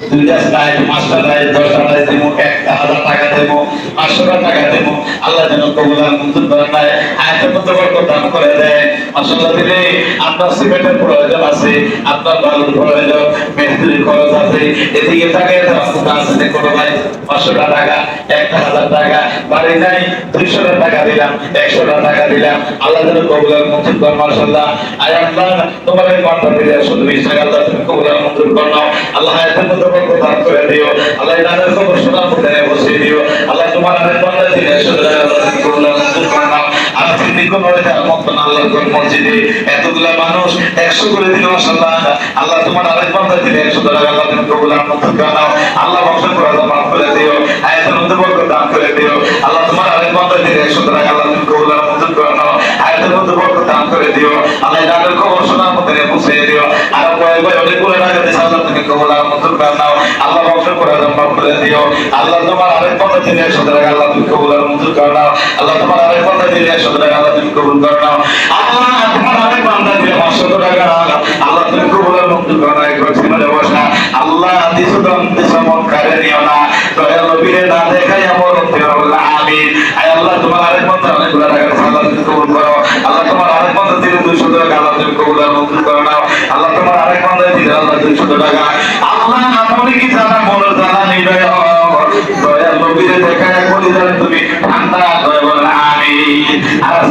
দুইটা টাকা আল্লাহ একটা হাজার টাকা, বাড়ি নাই, দুইশো টাকা দিলাম, একশো টাকা দিলাম। আল্লাহ যেন কবুলার মঞ্জুর তোমার তুমি কবুলার মঞ্জুর নাও আল্লাহ আয়াতের মধ্যে দান করে দিও। আল্লাহ দানের খবর শোনার মধ্যে বসিয়ে দিও। আল্লাহ তোমার আরেক বান্দা দিলে শুধু আল্লাহ তুমি কবুলার মঞ্জুর কর নাও। আর তিনি কোন তার মতন আল্লাহর ঘর মসজিদে। এতগুলা মানুষ একশো করে দিল মাসাল্লাহ আল্লাহ তোমার আরেক বান্দা দিলে একশো টাকা আল্লাহ তুমি কবুলার মঞ্জুর কর আল্লাহ বংশ করে দাও করে দিও। আয়াতের মধ্যে বরকত দান করে দিও। আল্লাহ তোমার আরেক বান্দা দিলে একশো টাকা মধ্যে বরকত দান করে দিও আল্লাহ দানের খবর শোনার মধ্যে পৌঁছে দিও আর কয়েক ভাই অনেকগুলো টাকা দিয়েছে আল্লাহ তুমি কবুলার মঞ্জুর কর নাও আল্লাহ বংশ করে মাফ করে দিও আল্লাহ তোমার আরেক বান্দা দিলে টাকা আল্লাহ তুমি কবুলার মঞ্জুর কর নাও আল্লাহ তোমার আরেক বান্দা দিলে টাকা আল্লাহ তুমি কবুল কর নাও আল্লাহ তোমার আরেক বান্দা দিলে পাঁচশো টাকা আল্লাহ তুমি কবুলার মঞ্জুর কর নাও একবার সিমানে বসা মন দয়া আমার আমিন আল্লাহ তোমার আরেক বান্দা কবুল করো তুমি কবুলার মঞ্জুর কর নাও। আল্লাহ তোমার আরেক বান্দা দিলে আল্লাহ দুইশো টাকা। আল্লাহ আপনি কি জানা মনের জানা নিবে দয়া নবীরে দেখায়, বলি তুমি, ঠান্ডা আর